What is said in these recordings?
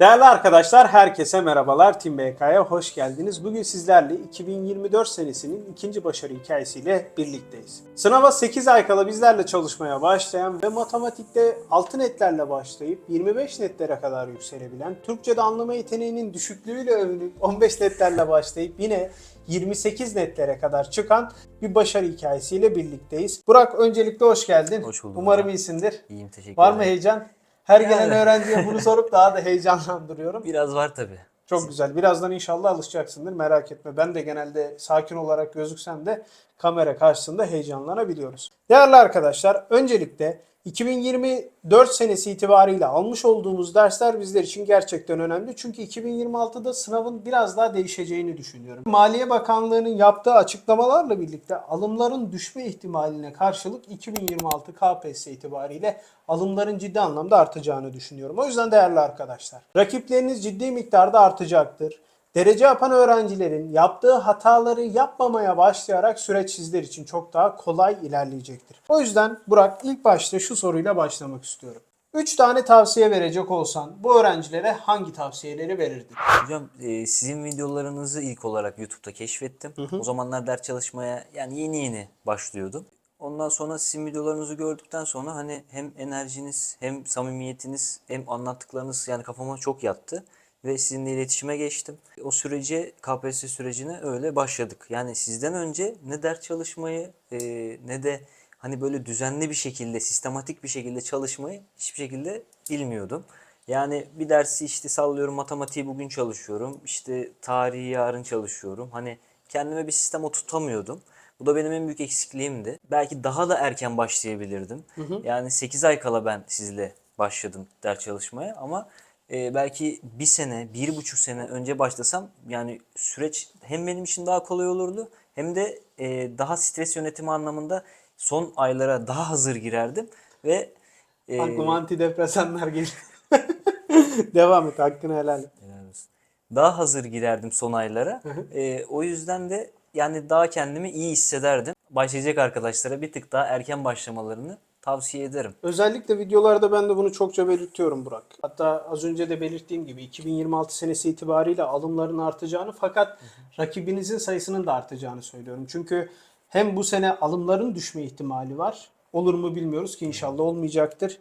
Değerli arkadaşlar, herkese merhabalar. Team BK'ya hoş geldiniz. Bugün sizlerle 2024 senesinin ikinci başarı hikayesiyle birlikteyiz. Sınava 8 ay kala bizlerle çalışmaya başlayan ve matematikte 6 netlerle başlayıp 25 netlere kadar yükselebilen, Türkçe'de anlama yeteneğinin düşüklüğüyle övünüp 15 netlerle başlayıp yine 28 netlere kadar çıkan bir başarı hikayesiyle birlikteyiz. Burak öncelikle hoş geldin. Hoş buldum Umarım ya. iyisindir. İyiyim teşekkür Var mı ederim. heyecan? Her gelen Yani. öğrenciye bunu sorup daha da heyecanlandırıyorum. Biraz var tabi. Çok güzel. Birazdan inşallah alışacaksındır. Merak etme. Ben de genelde sakin olarak gözüksem de kamera karşısında heyecanlanabiliyoruz. Değerli arkadaşlar, öncelikle 2024 senesi itibariyle almış olduğumuz dersler bizler için gerçekten önemli. Çünkü 2026'da sınavın biraz daha değişeceğini düşünüyorum. Maliye Bakanlığı'nın yaptığı açıklamalarla birlikte alımların düşme ihtimaline karşılık 2026 KPSS itibariyle alımların ciddi anlamda artacağını düşünüyorum. O yüzden değerli arkadaşlar, rakipleriniz ciddi miktarda artacaktır. Derece yapan öğrencilerin yaptığı hataları yapmamaya başlayarak süreç sizler için çok daha kolay ilerleyecektir. O yüzden Burak ilk başta şu soruyla başlamak istiyorum. 3 tane tavsiye verecek olsan bu öğrencilere hangi tavsiyeleri verirdin? Hocam e, sizin videolarınızı ilk olarak YouTube'da keşfettim. O zamanlar ders çalışmaya yani yeni yeni başlıyordum. Ondan sonra sizin videolarınızı gördükten sonra hani hem enerjiniz hem samimiyetiniz hem anlattıklarınız yani kafama çok yattı. Ve sizinle iletişime geçtim. O sürece KPSS sürecine öyle başladık. Yani sizden önce ne ders çalışmayı e, ne de hani böyle düzenli bir şekilde, sistematik bir şekilde çalışmayı hiçbir şekilde bilmiyordum. Yani bir dersi işte sallıyorum matematiği bugün çalışıyorum. işte tarihi yarın çalışıyorum. Hani kendime bir sistem oturtamıyordum. Bu da benim en büyük eksikliğimdi. Belki daha da erken başlayabilirdim. Yani 8 ay kala ben sizle başladım ders çalışmaya ama e, belki bir sene, bir buçuk sene önce başlasam yani süreç hem benim için daha kolay olurdu hem de e, daha stres yönetimi anlamında son aylara daha hazır girerdim ve e, Aklıma antidepresanlar geliyor. Devam et hakkını helal et. Daha hazır girerdim son aylara. Ee, o yüzden de yani daha kendimi iyi hissederdim. Başlayacak arkadaşlara bir tık daha erken başlamalarını tavsiye ederim. Özellikle videolarda ben de bunu çokça belirtiyorum Burak. Hatta az önce de belirttiğim gibi 2026 senesi itibariyle alımların artacağını fakat rakibinizin sayısının da artacağını söylüyorum. Çünkü hem bu sene alımların düşme ihtimali var. Olur mu bilmiyoruz ki inşallah olmayacaktır.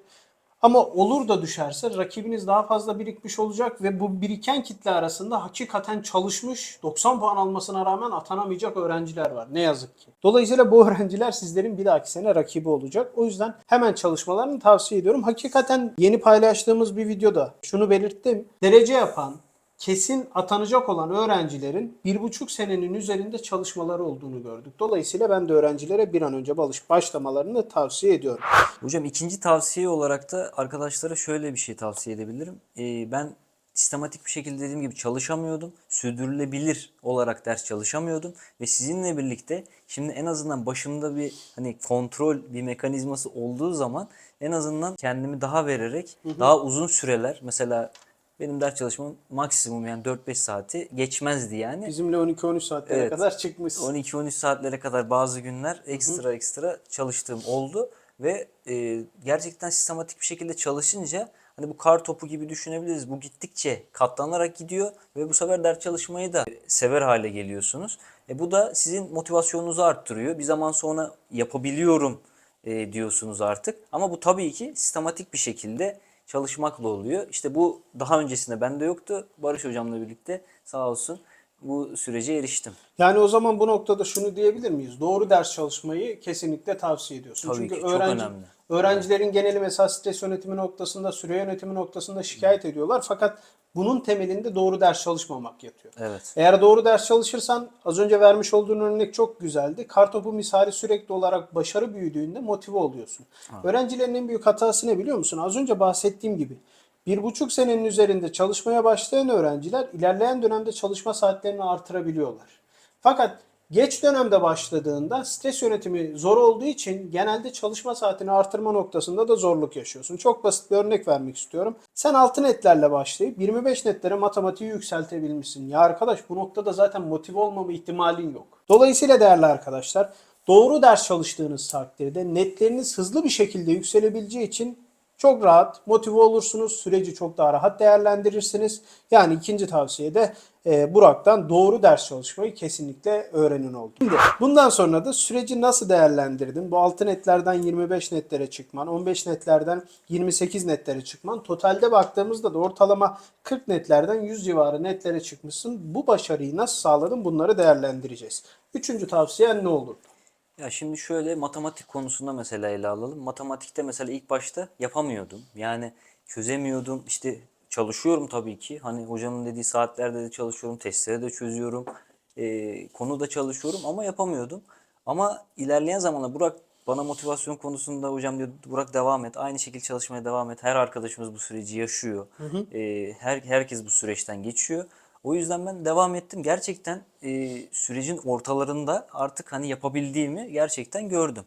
Ama olur da düşerse rakibiniz daha fazla birikmiş olacak ve bu biriken kitle arasında hakikaten çalışmış 90 puan almasına rağmen atanamayacak öğrenciler var. Ne yazık ki. Dolayısıyla bu öğrenciler sizlerin bir dahaki sene rakibi olacak. O yüzden hemen çalışmalarını tavsiye ediyorum. Hakikaten yeni paylaştığımız bir videoda şunu belirttim. Derece yapan, kesin atanacak olan öğrencilerin bir buçuk senenin üzerinde çalışmaları olduğunu gördük. Dolayısıyla ben de öğrencilere bir an önce başlamalarını tavsiye ediyorum. Hocam ikinci tavsiye olarak da arkadaşlara şöyle bir şey tavsiye edebilirim. Ee, ben sistematik bir şekilde dediğim gibi çalışamıyordum. Sürdürülebilir olarak ders çalışamıyordum ve sizinle birlikte şimdi en azından başımda bir hani kontrol bir mekanizması olduğu zaman en azından kendimi daha vererek daha uzun süreler mesela benim ders çalışmam maksimum yani 4-5 saati geçmezdi yani. Bizimle 12-13 saatlere Evet. kadar çıkmışsın. 12-13 saatlere kadar bazı günler ekstra ekstra çalıştığım oldu ve e, gerçekten sistematik bir şekilde çalışınca hani bu kar topu gibi düşünebiliriz. Bu gittikçe katlanarak gidiyor ve bu sefer ders çalışmayı da sever hale geliyorsunuz. E, bu da sizin motivasyonunuzu arttırıyor. Bir zaman sonra yapabiliyorum e, diyorsunuz artık. Ama bu tabii ki sistematik bir şekilde çalışmakla oluyor. İşte bu daha öncesinde bende yoktu. Barış hocamla birlikte sağ olsun bu sürece eriştim. Yani o zaman bu noktada şunu diyebilir miyiz? Doğru ders çalışmayı kesinlikle tavsiye ediyorsun. Tabii Çünkü ki, çok öğrenci, önemli. öğrencilerin geneli mesela stres yönetimi noktasında, süre yönetimi noktasında şikayet ediyorlar. Fakat bunun temelinde doğru ders çalışmamak yatıyor. Evet. Eğer doğru ders çalışırsan az önce vermiş olduğun örnek çok güzeldi. Kartopu misali sürekli olarak başarı büyüdüğünde motive oluyorsun. Öğrencilerin en büyük hatası ne biliyor musun? Az önce bahsettiğim gibi bir buçuk senenin üzerinde çalışmaya başlayan öğrenciler ilerleyen dönemde çalışma saatlerini artırabiliyorlar. Fakat geç dönemde başladığında stres yönetimi zor olduğu için genelde çalışma saatini artırma noktasında da zorluk yaşıyorsun. Çok basit bir örnek vermek istiyorum. Sen 6 netlerle başlayıp 25 netlere matematiği yükseltebilmişsin. Ya arkadaş bu noktada zaten motive olmama ihtimalin yok. Dolayısıyla değerli arkadaşlar doğru ders çalıştığınız takdirde netleriniz hızlı bir şekilde yükselebileceği için Çok rahat, motive olursunuz. Süreci çok daha rahat değerlendirirsiniz. Yani ikinci tavsiye de e, Burak'tan doğru ders çalışmayı kesinlikle öğrenin oldu. Şimdi bundan sonra da süreci nasıl değerlendirdin? Bu 6 netlerden 25 netlere çıkman, 15 netlerden 28 netlere çıkman. Totalde baktığımızda da ortalama 40 netlerden 100 civarı netlere çıkmışsın. Bu başarıyı nasıl sağladın? Bunları değerlendireceğiz. Üçüncü tavsiyen ne olur? Ya şimdi şöyle matematik konusunda mesela ele alalım. Matematikte mesela ilk başta yapamıyordum. Yani çözemiyordum. İşte çalışıyorum tabii ki. Hani hocanın dediği saatlerde de çalışıyorum. Testleri de çözüyorum. Ee, konuda çalışıyorum ama yapamıyordum. Ama ilerleyen zamanla Burak bana motivasyon konusunda hocam diyor Burak devam et. Aynı şekilde çalışmaya devam et. Her arkadaşımız bu süreci yaşıyor. Ee, her herkes bu süreçten geçiyor. O yüzden ben devam ettim. Gerçekten e, sürecin ortalarında artık hani yapabildiğimi gerçekten gördüm.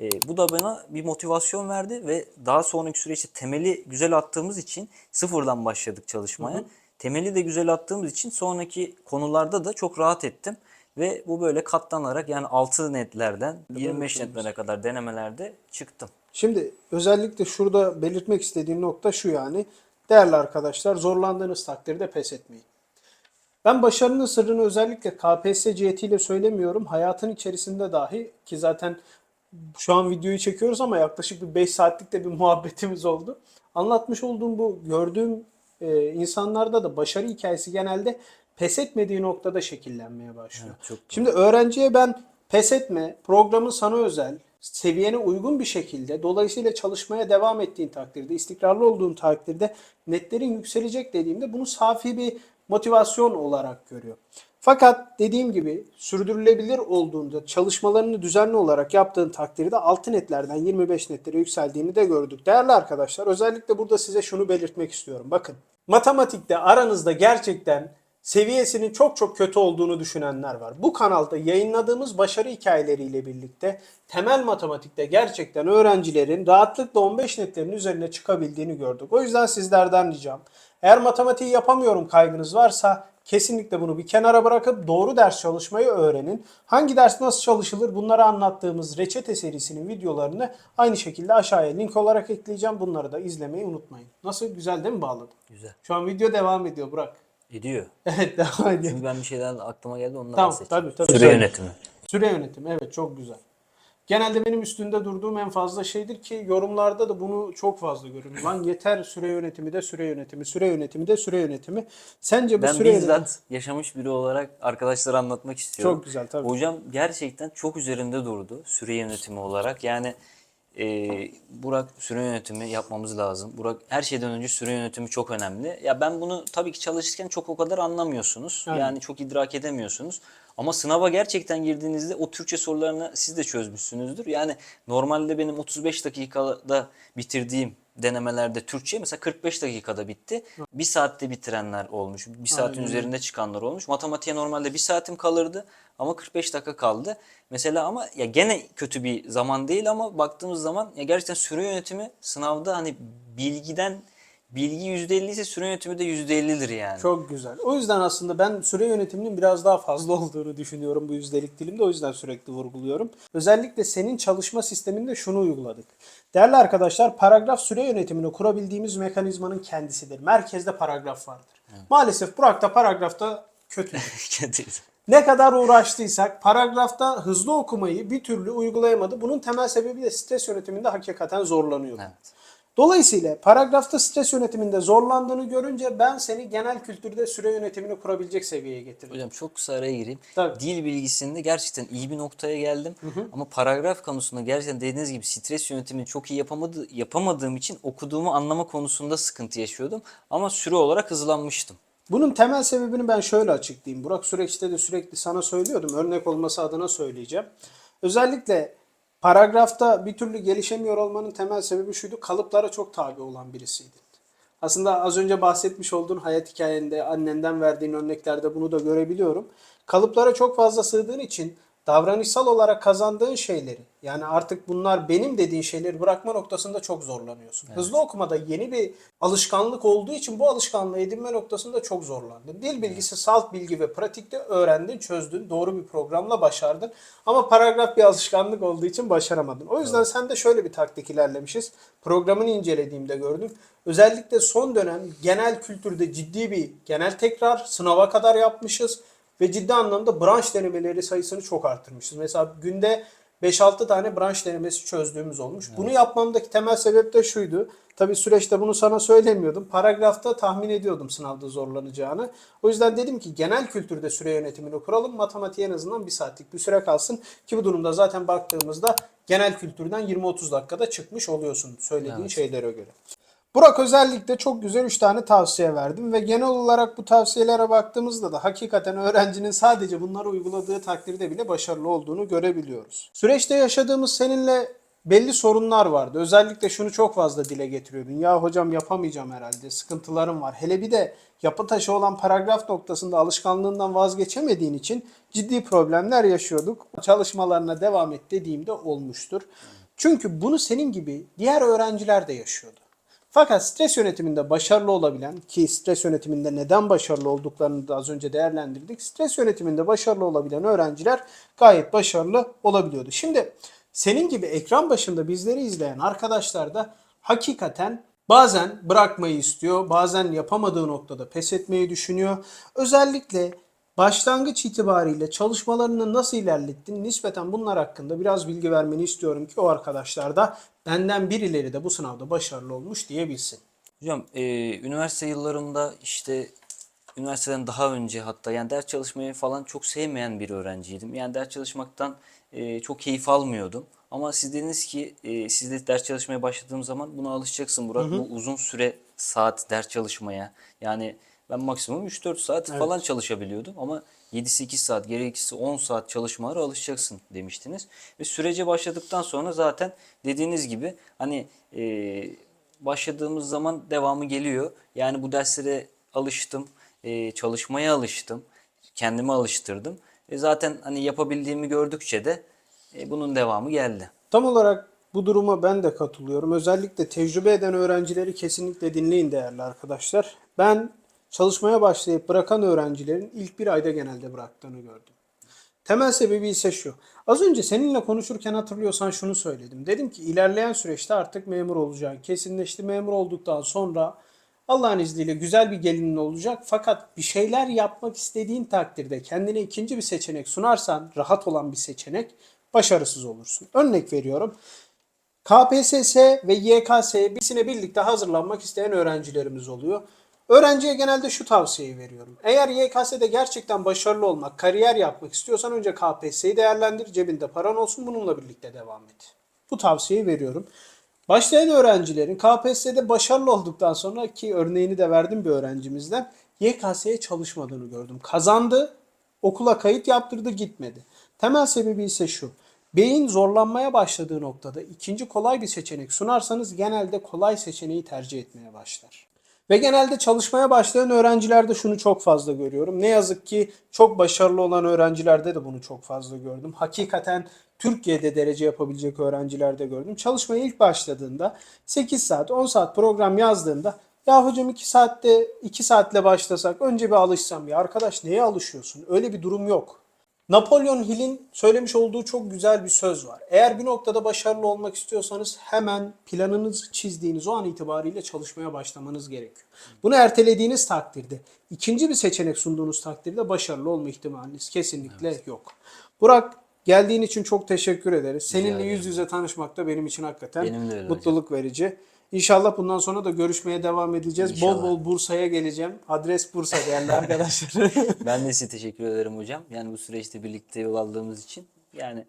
E, bu da bana bir motivasyon verdi ve daha sonraki süreçte temeli güzel attığımız için sıfırdan başladık çalışmaya. Temeli de güzel attığımız için sonraki konularda da çok rahat ettim. Ve bu böyle katlanarak yani 6 netlerden 25 netlere kadar denemelerde çıktım. Şimdi özellikle şurada belirtmek istediğim nokta şu yani. Değerli arkadaşlar zorlandığınız takdirde pes etmeyin. Ben başarının sırrını özellikle KPSS cihetiyle söylemiyorum. Hayatın içerisinde dahi ki zaten şu an videoyu çekiyoruz ama yaklaşık bir 5 saatlik de bir muhabbetimiz oldu. Anlatmış olduğum bu gördüğüm e, insanlarda da başarı hikayesi genelde pes etmediği noktada şekillenmeye başlıyor. Evet, çok doğru. Şimdi öğrenciye ben pes etme, programın sana özel, seviyene uygun bir şekilde dolayısıyla çalışmaya devam ettiğin takdirde, istikrarlı olduğun takdirde netlerin yükselecek dediğimde bunu safi bir motivasyon olarak görüyor. Fakat dediğim gibi sürdürülebilir olduğunda çalışmalarını düzenli olarak yaptığın takdirde 6 netlerden 25 netlere yükseldiğini de gördük. Değerli arkadaşlar özellikle burada size şunu belirtmek istiyorum. Bakın matematikte aranızda gerçekten seviyesinin çok çok kötü olduğunu düşünenler var. Bu kanalda yayınladığımız başarı hikayeleriyle birlikte temel matematikte gerçekten öğrencilerin rahatlıkla 15 netlerin üzerine çıkabildiğini gördük. O yüzden sizlerden ricam eğer matematiği yapamıyorum kaygınız varsa kesinlikle bunu bir kenara bırakıp doğru ders çalışmayı öğrenin. Hangi ders nasıl çalışılır bunları anlattığımız reçete serisinin videolarını aynı şekilde aşağıya link olarak ekleyeceğim. Bunları da izlemeyi unutmayın. Nasıl güzel değil mi bağladım? Güzel. Şu an video devam ediyor Burak. Ediyor. Evet devam ediyor. Çünkü ben bir şeyler aklıma geldi ondan Tamam, bahsedeceğim. tabii, tabii. Süre yönetimi. Süre yönetimi evet çok güzel. Genelde benim üstünde durduğum en fazla şeydir ki yorumlarda da bunu çok fazla görüyorum. Lan yeter süre yönetimi de süre yönetimi, süre yönetimi de süre yönetimi. Sence bu Ben süre bizzat yönetimi yaşamış biri olarak arkadaşlara anlatmak istiyorum. çok güzel tabii. Hocam gerçekten çok üzerinde durdu süre yönetimi olarak. Yani e, Burak süre yönetimi yapmamız lazım. Burak her şeyden önce süre yönetimi çok önemli. Ya ben bunu tabii ki çalışırken çok o kadar anlamıyorsunuz. Aynen. Yani çok idrak edemiyorsunuz. Ama sınava gerçekten girdiğinizde o Türkçe sorularını siz de çözmüşsünüzdür. Yani normalde benim 35 dakikada bitirdiğim denemelerde Türkçe mesela 45 dakikada bitti. Bir saatte bitirenler olmuş. Bir saatin Aynen. üzerinde çıkanlar olmuş. Matematiğe normalde bir saatim kalırdı ama 45 dakika kaldı. Mesela ama ya gene kötü bir zaman değil ama baktığımız zaman ya gerçekten süre yönetimi sınavda hani bilgiden bilgi %50 ise süre yönetimi de %50'dir yani. Çok güzel. O yüzden aslında ben süre yönetiminin biraz daha fazla olduğunu düşünüyorum bu yüzdelik dilimde. O yüzden sürekli vurguluyorum. Özellikle senin çalışma sisteminde şunu uyguladık. Değerli arkadaşlar paragraf süre yönetimini kurabildiğimiz mekanizmanın kendisidir. Merkezde paragraf vardır. Maalesef Burak'ta paragrafta kötü. Ne kadar uğraştıysak paragrafta hızlı okumayı bir türlü uygulayamadı. Bunun temel sebebi de stres yönetiminde hakikaten zorlanıyordu. Evet. Dolayısıyla paragrafta stres yönetiminde zorlandığını görünce ben seni genel kültürde süre yönetimini kurabilecek seviyeye getirdim. Hocam çok kısa araya gireyim. Tabii. Dil bilgisinde gerçekten iyi bir noktaya geldim. Ama paragraf konusunda gerçekten dediğiniz gibi stres yönetimini çok iyi yapamadı, yapamadığım için okuduğumu anlama konusunda sıkıntı yaşıyordum. Ama süre olarak hızlanmıştım. Bunun temel sebebini ben şöyle açıklayayım. Burak süreçte de sürekli sana söylüyordum. Örnek olması adına söyleyeceğim. Özellikle paragrafta bir türlü gelişemiyor olmanın temel sebebi şuydu. Kalıplara çok tabi olan birisiydin. Aslında az önce bahsetmiş olduğun hayat hikayende annenden verdiğin örneklerde bunu da görebiliyorum. Kalıplara çok fazla sığdığın için davranışsal olarak kazandığın şeyleri yani artık bunlar benim dediğin şeyleri bırakma noktasında çok zorlanıyorsun. Hızlı okumada yeni bir alışkanlık olduğu için bu alışkanlığı edinme noktasında çok zorlandın. Dil bilgisi, salt bilgi ve pratikte öğrendin, çözdün, doğru bir programla başardın. Ama paragraf bir alışkanlık olduğu için başaramadın. O yüzden sen de şöyle bir taktik ilerlemişiz. Programını incelediğimde gördüm. Özellikle son dönem genel kültürde ciddi bir genel tekrar sınava kadar yapmışız ve ciddi anlamda branş denemeleri sayısını çok arttırmışız. Mesela günde 5-6 tane branş denemesi çözdüğümüz olmuş. Bunu yapmamdaki temel sebep de şuydu. Tabii süreçte bunu sana söylemiyordum. Paragrafta tahmin ediyordum sınavda zorlanacağını. O yüzden dedim ki genel kültürde süre yönetimini kuralım. Matematiğe en azından bir saatlik bir süre kalsın. Ki bu durumda zaten baktığımızda genel kültürden 20-30 dakikada çıkmış oluyorsun söylediğin şeylere göre. Burak özellikle çok güzel 3 tane tavsiye verdim ve genel olarak bu tavsiyelere baktığımızda da hakikaten öğrencinin sadece bunları uyguladığı takdirde bile başarılı olduğunu görebiliyoruz. Süreçte yaşadığımız seninle belli sorunlar vardı. Özellikle şunu çok fazla dile getiriyordun. Ya hocam yapamayacağım herhalde. Sıkıntılarım var. Hele bir de yapı taşı olan paragraf noktasında alışkanlığından vazgeçemediğin için ciddi problemler yaşıyorduk. Çalışmalarına devam et dediğimde olmuştur. Çünkü bunu senin gibi diğer öğrenciler de yaşıyordu. Fakat stres yönetiminde başarılı olabilen ki stres yönetiminde neden başarılı olduklarını da az önce değerlendirdik. Stres yönetiminde başarılı olabilen öğrenciler gayet başarılı olabiliyordu. Şimdi senin gibi ekran başında bizleri izleyen arkadaşlar da hakikaten bazen bırakmayı istiyor, bazen yapamadığı noktada pes etmeyi düşünüyor. Özellikle başlangıç itibariyle çalışmalarını nasıl ilerlettin? Nispeten bunlar hakkında biraz bilgi vermeni istiyorum ki o arkadaşlar da benden birileri de bu sınavda başarılı olmuş diyebilsin. Hocam e, üniversite yıllarımda işte üniversiteden daha önce hatta yani ders çalışmayı falan çok sevmeyen bir öğrenciydim. Yani ders çalışmaktan e, çok keyif almıyordum. Ama siz dediniz ki e, siz de ders çalışmaya başladığım zaman buna alışacaksın Burak. Bu uzun süre saat ders çalışmaya yani ben maksimum 3-4 saat falan çalışabiliyordum ama 7-8 saat gerekirse 10 saat çalışmalara alışacaksın demiştiniz. Ve sürece başladıktan sonra zaten dediğiniz gibi hani e, başladığımız zaman devamı geliyor. Yani bu derslere alıştım, e, çalışmaya alıştım, kendimi alıştırdım. E, zaten hani yapabildiğimi gördükçe de e, bunun devamı geldi. Tam olarak bu duruma ben de katılıyorum. Özellikle tecrübe eden öğrencileri kesinlikle dinleyin değerli arkadaşlar. Ben çalışmaya başlayıp bırakan öğrencilerin ilk bir ayda genelde bıraktığını gördüm. Temel sebebi ise şu. Az önce seninle konuşurken hatırlıyorsan şunu söyledim. Dedim ki ilerleyen süreçte artık memur olacaksın. Kesinleşti memur olduktan sonra Allah'ın izniyle güzel bir gelinin olacak. Fakat bir şeyler yapmak istediğin takdirde kendine ikinci bir seçenek sunarsan, rahat olan bir seçenek, başarısız olursun. Örnek veriyorum. KPSS ve YKS ikisine birlikte hazırlanmak isteyen öğrencilerimiz oluyor. Öğrenciye genelde şu tavsiyeyi veriyorum. Eğer YKS'de gerçekten başarılı olmak, kariyer yapmak istiyorsan önce KPSS'yi değerlendir, cebinde paran olsun, bununla birlikte devam et. Bu tavsiyeyi veriyorum. Başlayan öğrencilerin KPSS'de başarılı olduktan sonra ki örneğini de verdim bir öğrencimizden YKS'ye çalışmadığını gördüm. Kazandı, okula kayıt yaptırdı gitmedi. Temel sebebi ise şu. Beyin zorlanmaya başladığı noktada ikinci kolay bir seçenek sunarsanız genelde kolay seçeneği tercih etmeye başlar. Ve genelde çalışmaya başlayan öğrencilerde şunu çok fazla görüyorum. Ne yazık ki çok başarılı olan öğrencilerde de bunu çok fazla gördüm. Hakikaten Türkiye'de derece yapabilecek öğrencilerde gördüm. Çalışmaya ilk başladığında 8 saat 10 saat program yazdığında ya hocam 2 saatte 2 saatle başlasak önce bir alışsam ya arkadaş neye alışıyorsun? Öyle bir durum yok. Napolyon Hill'in söylemiş olduğu çok güzel bir söz var. Eğer bir noktada başarılı olmak istiyorsanız hemen planınızı çizdiğiniz o an itibariyle çalışmaya başlamanız gerekiyor. Bunu ertelediğiniz takdirde, ikinci bir seçenek sunduğunuz takdirde başarılı olma ihtimaliniz kesinlikle yok. Burak geldiğin için çok teşekkür ederiz. Seninle yüz yüze tanışmak da benim için hakikaten Benim mutluluk verici. İnşallah bundan sonra da görüşmeye devam edeceğiz. İnşallah. Bol bol Bursa'ya geleceğim. Adres Bursa değerli arkadaşlar. Ben de size teşekkür ederim hocam. Yani bu süreçte birlikte yol aldığımız için yani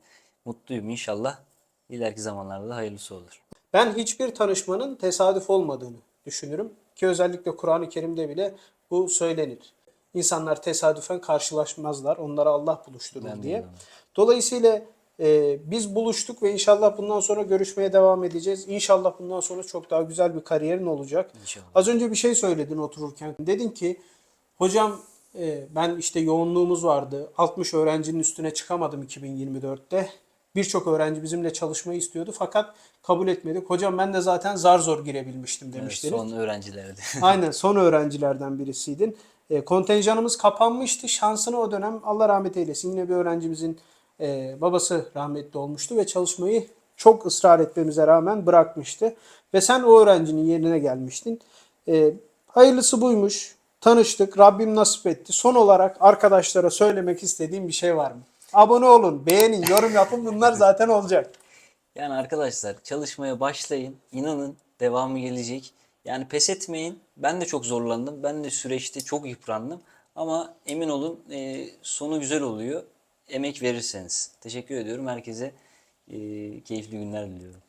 mutluyum inşallah. İleriki zamanlarda da hayırlısı olur. Ben hiçbir tanışmanın tesadüf olmadığını düşünürüm. Ki özellikle Kur'an-ı Kerim'de bile bu söylenir. İnsanlar tesadüfen karşılaşmazlar. Onları Allah buluşturur Ben diye. Dolayısıyla e, biz buluştuk ve inşallah bundan sonra görüşmeye devam edeceğiz. İnşallah bundan sonra çok daha güzel bir kariyerin olacak. İnşallah. Az önce bir şey söyledin otururken. Dedin ki hocam e, ben işte yoğunluğumuz vardı. 60 öğrencinin üstüne çıkamadım 2024'te. Birçok öğrenci bizimle çalışmayı istiyordu fakat kabul etmedik. Hocam ben de zaten zar zor girebilmiştim Evet, demiştiniz. son öğrencilerdi. Aynen son öğrencilerden birisiydin. E, kontenjanımız kapanmıştı. Şansına o dönem Allah rahmet eylesin. Yine bir öğrencimizin e, babası rahmetli olmuştu ve çalışmayı çok ısrar etmemize rağmen bırakmıştı. Ve sen o öğrencinin yerine gelmiştin. E, hayırlısı buymuş. Tanıştık. Rabbim nasip etti. Son olarak arkadaşlara söylemek istediğim bir şey var mı? Abone olun, beğenin, yorum yapın. Bunlar zaten olacak. Yani arkadaşlar çalışmaya başlayın. İnanın devamı gelecek. Yani pes etmeyin. Ben de çok zorlandım. Ben de süreçte çok yıprandım. Ama emin olun e, sonu güzel oluyor. Emek verirseniz. Teşekkür ediyorum. Herkese keyifli günler diliyorum.